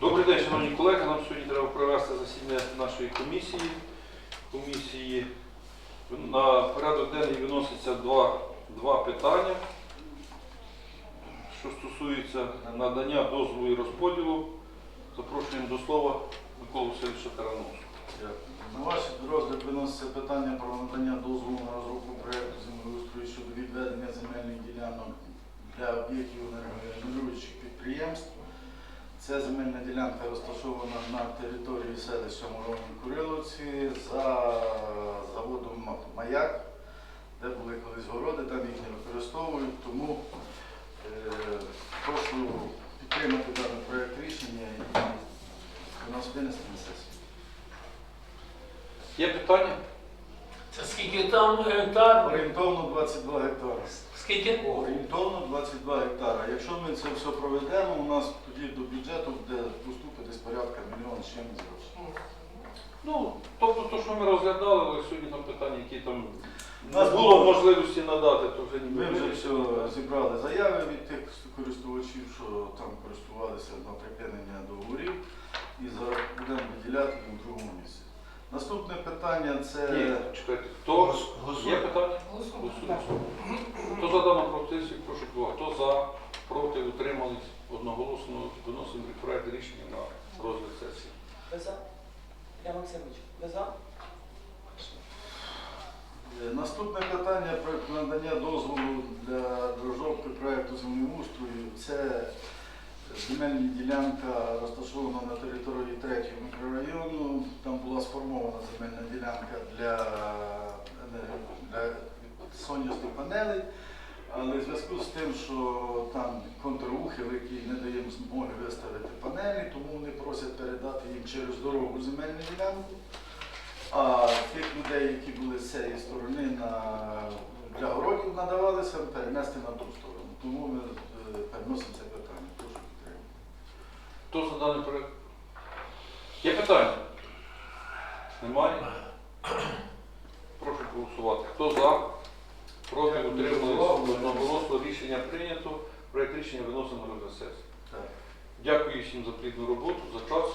Добрий день, шановні колеги. Нам сьогодні треба провести засідання нашої комісії. Комісії на порядок денний виноситься два, два питання, що стосується надання дозволу і розподілу. Запрошуємо до слова Миколу Васильовича Тарановського. На ваш розгляд виноситься питання про надання дозволу на розробку проєкту землеустрою щодо відведення земельних ділянок для об'єктів підприємств. Ця земельна ділянка розташована на території селища Муровні Куриловці за заводом Маяк, де були колись городи, там їх не використовують. Тому е, прошу підтримати даний проєкт рішення і нас винести на сесію. Є питання? Це скільки там гектар? Орієнтовно 22 гектари. Скільки? Орієнтовно 22 гектара. Якщо ми це все проведемо, у нас тоді до бюджету буде поступити десь порядка мільйон з чимось грошей. Ну, тобто, то, що ми розглядали, але сьогодні там питання, які там Нас не було було- можливості надати, то вже ніби Ми вже все зібрали заяви від тих користувачів, що там користувалися на припинення договорів і зараз будемо виділяти їм в другому місці. Наступне питання це Ні, чекайте, хто? Є питання? Голосуємо. Хто за дану пропозицію, прошу голосувати. Хто за, проти, утримались, одноголосно виносимо проект рішення на розгляд сесії. Ви за? Я Максимович, ви за? Е, Наступне питання про надання дозволу для розробки проєкту землеустрою. Це земельна ділянка розташована на території 3 мікрорайону. Там була сформована земельна ділянка для, енерго- для сонячних панелей. Але в зв'язку з тим, що там контрухил, який не дає змоги виставити панелі, тому вони просять передати їм через дорогу земельну ділянку. А тих людей, які були з цієї сторони на, для городів надавалися, перенести на ту сторону. Тому ми е, переносимо це питання. Прошу підтримати. Хто за даний проект? Є питання? Немає? Прошу голосувати. Хто за? Проти, утримались, одноголосно рішення прийнято. Проект рішення виносимо на розгляд сесії. Дякую всім за плідну роботу, за час.